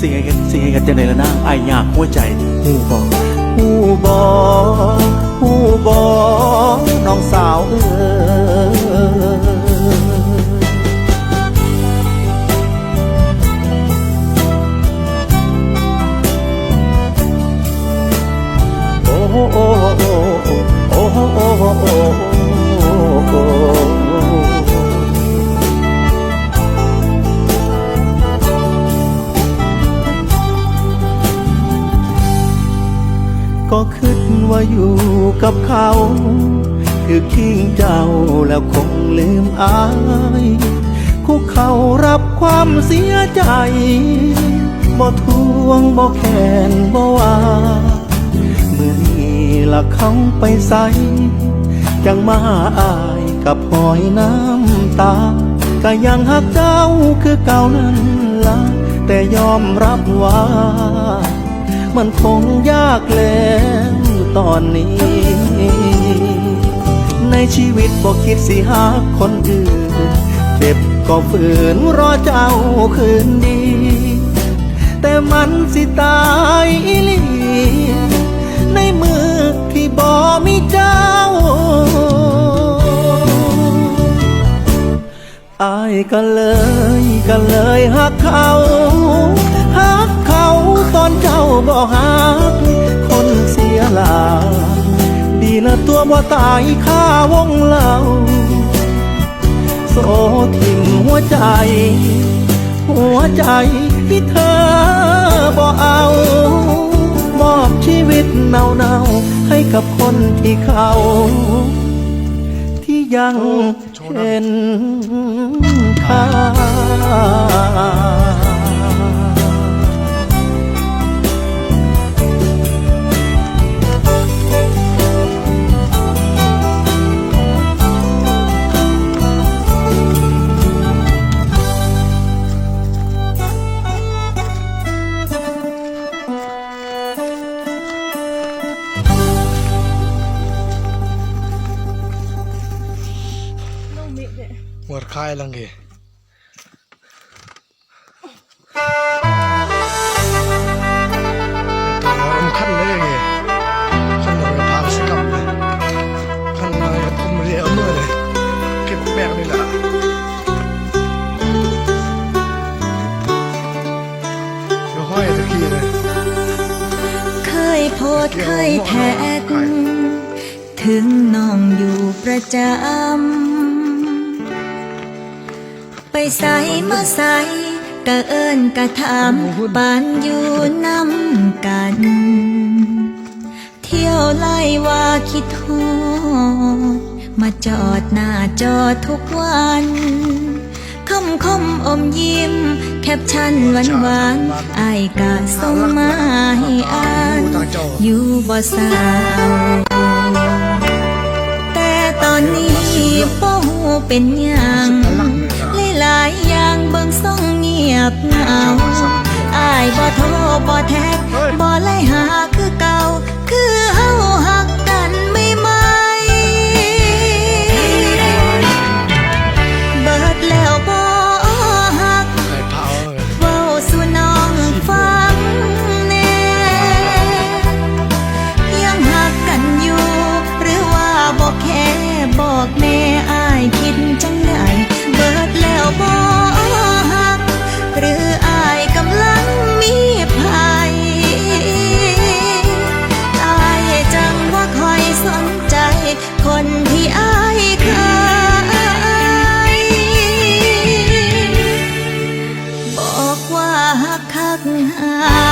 สิให้กันสิ่งไงกันจะไหนละนางไอายอยากหัวใจหูบอหูบอหูบอ ก็คิดว่าอยู่กับเขา คือทิ้งเจ้าแล้วคงลืมอาย คุกเขารับความเสียใจบ่ทวงบ่แค้นบ่ว่าเมื่อนี้ละเขาไปใสจังมาหาอายกับหอยน้ำตาก็ยังหักเจ้าคือเก่านั้นละแต่ยอมรับว่า มันคงยากแล้วตอนนี้ ในชีวิตบอกคิดสิหาคนอื่น เจ็บก็ฝืนรอเจ้าคืนดี แต่มันสิตายอีหลีในมือที่บ่มีเจ้าอายก็เลยก็เลยหักเขา อนเจ้าบ่หักคนเสียหลาดีนะตัวบ่ตายค่าวงเล่าโซทิมหัวใจ หัวใจที่เธอบ่เอา มอบชีวิตเนาๆให้กับคนที่เขา ที่ยังเห็นค่า ta ki le. เคยโพสต์เคยแท็กถึงน้องอยู่ประจำไป ใส่มาใส่กะเอิญกะถามปานอยู่น้ำกัน เที่ยวไล่ว่าคิดโทษมาจอดหน้าจอทุกวันคำคมอมยิ้ม แคปชั่นหวานหวานๆอายกะส่งมาให้อ่านอยู่บ่สาวแต่ตอนนี้บ่ฮู้เป็นยัง หลายๆอย่างเบิ่งส่งเงียบเหงาอายบ่โทรบ่แท็กบ่ ว่าหักคักหา